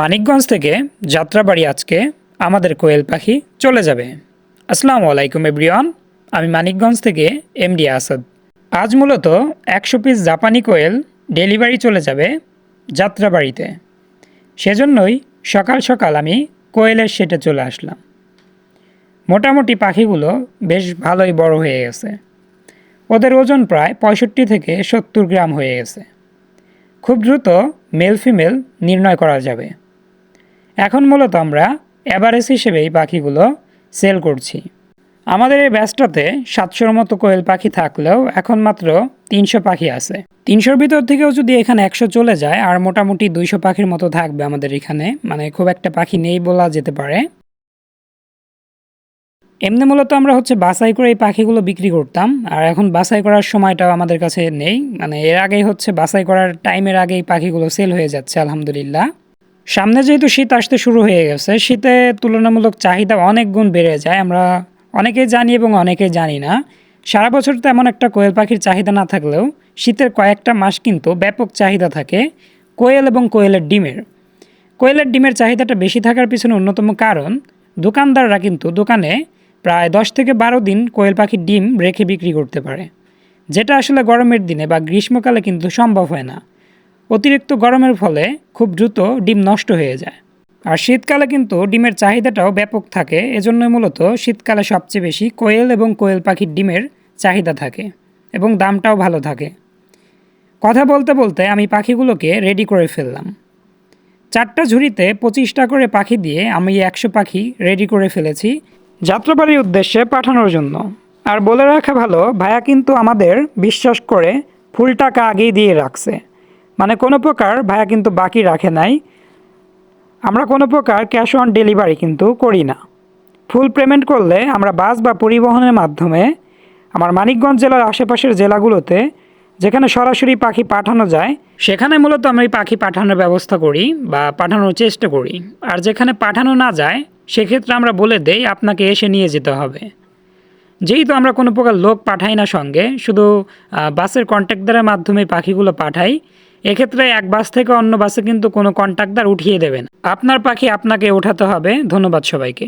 মানিকগঞ্জ থেকে যাত্রাবাড়ি আজকে আমাদের কোয়েল পাখি চলে যাবে। আসসালামু আলাইকুম এভরিওয়ান, আমি মানিকগঞ্জ থেকে এমডি আসাদ। আজ মূলত একশো পিস জাপানি কোয়েল ডেলিভারি চলে যাবে যাত্রাবাড়িতে। সেজন্যই সকাল সকাল আমি কোয়েলের সেটে চলে আসলাম। মোটামুটি পাখিগুলো বেশ ভালোই বড় হয়ে গেছে। ওদের ওজন প্রায় পঁয়ষট্টি থেকে সত্তর গ্রাম হয়ে গেছে। খুব দ্রুত মেল ফিমেল নির্ণয় করা যাবে। এখন মূলত আমরা অ্যাভারেজ হিসেবে এই পাখিগুলো সেল করছি। আমাদের এই ব্যাচটাতে সাতশোর মতো কোয়েল পাখি থাকলেও এখন মাত্র তিনশো পাখি আছে। তিনশোর ভিতর থেকেও যদি এখানে একশো চলে যায়, আর মোটামুটি দুইশো পাখির মতো থাকবে আমাদের এখানে মানে খুব একটা পাখি নেই বলা যেতে পারে। এমনি মূলত আমরা হচ্ছে বাছাই করে এই পাখিগুলো বিক্রি করতাম, আর এখন বাছাই করার সময়টাও আমাদের কাছে নেই। মানে এর আগেই হচ্ছে বাছাই করার টাইমের আগেই পাখিগুলো সেল হয়ে যাচ্ছে, আলহামদুলিল্লাহ। সামনে যেহেতু শীত আসতে শুরু হয়ে গেছে, শীতে তুলনামূলক চাহিদা অনেক গুণ বেড়ে যায়। আমরা অনেকেই জানি এবং অনেকেই জানি না। সারা বছর তেমন একটা কোয়েল পাখির চাহিদা না থাকলেও শীতের কয়েকটা মাস কিন্তু ব্যাপক চাহিদা থাকে কোয়েল এবং কোয়েলের ডিমের। কোয়েলের ডিমের চাহিদাটা বেশি থাকার পিছনে অন্যতম কারণ, দোকানদাররা কিন্তু দোকানে প্রায় দশ থেকে বারো দিন কোয়েল পাখির ডিম রেখে বিক্রি করতে পারে, যেটা আসলে গরমের দিনে বা গ্রীষ্মকালে কিন্তু সম্ভব হয় না। অতিরিক্ত গরমের ফলে খুব দ্রুত ডিম নষ্ট হয়ে যায়। আর শীতকালে কিন্তু ডিমের চাহিদাটাও ব্যাপক থাকে, এজন্যই মূলত শীতকালে সবচেয়ে বেশি কোয়েল এবং কোয়েল পাখির ডিমের চাহিদা থাকে এবং দামটাও ভালো থাকে। কথা বলতে বলতে আমি পাখিগুলোকে রেডি করে ফেললাম। চারটা ঝুড়িতে পঁচিশটা করে পাখি দিয়ে আমি একশো পাখি রেডি করে ফেলেছি যাত্রাবাড়ির উদ্দেশ্যে পাঠানোর জন্য। আর বলে রাখা ভালো ভাইয়া কিন্তু আমাদের বিশ্বাস করে ফুল টাকা আগেই দিয়ে রাখছে। মানে কোনো প্রকার ভাইয়া কিন্তু বাকি রাখে নাই। আমরা কোনো প্রকার ক্যাশ অন ডেলিভারি কিন্তু করি না। ফুল পেমেন্ট করলে আমরা বাস বা পরিবহনের মাধ্যমে আমার মানিকগঞ্জ জেলার আশেপাশের জেলাগুলোতে যেখানে সরাসরি পাখি পাঠানো যায়, সেখানে মূলত এই পাখি পাঠানোর ব্যবস্থা করি বা পাঠানোর চেষ্টা করি। আর যেখানে পাঠানো না যায়, সেক্ষেত্রে আমরা বলে দেই, আপনাকে এসে নিয়ে যেতে হবে। যেহেতু আমরা কোনো প্রকার লোক পাঠাই না সঙ্গে, শুধু বাসের কন্ট্যাক্টদারের মাধ্যমে পাখিগুলো পাঠাই এক্ষেত্রে এক বাস থেকে অন্য বাসে কিন্তু কোনো কন্ট্রাক্টার উঠিয়ে দেবেন। আপনার পাখি আপনাকে ওঠাতে হবে। ধন্যবাদ সবাইকে।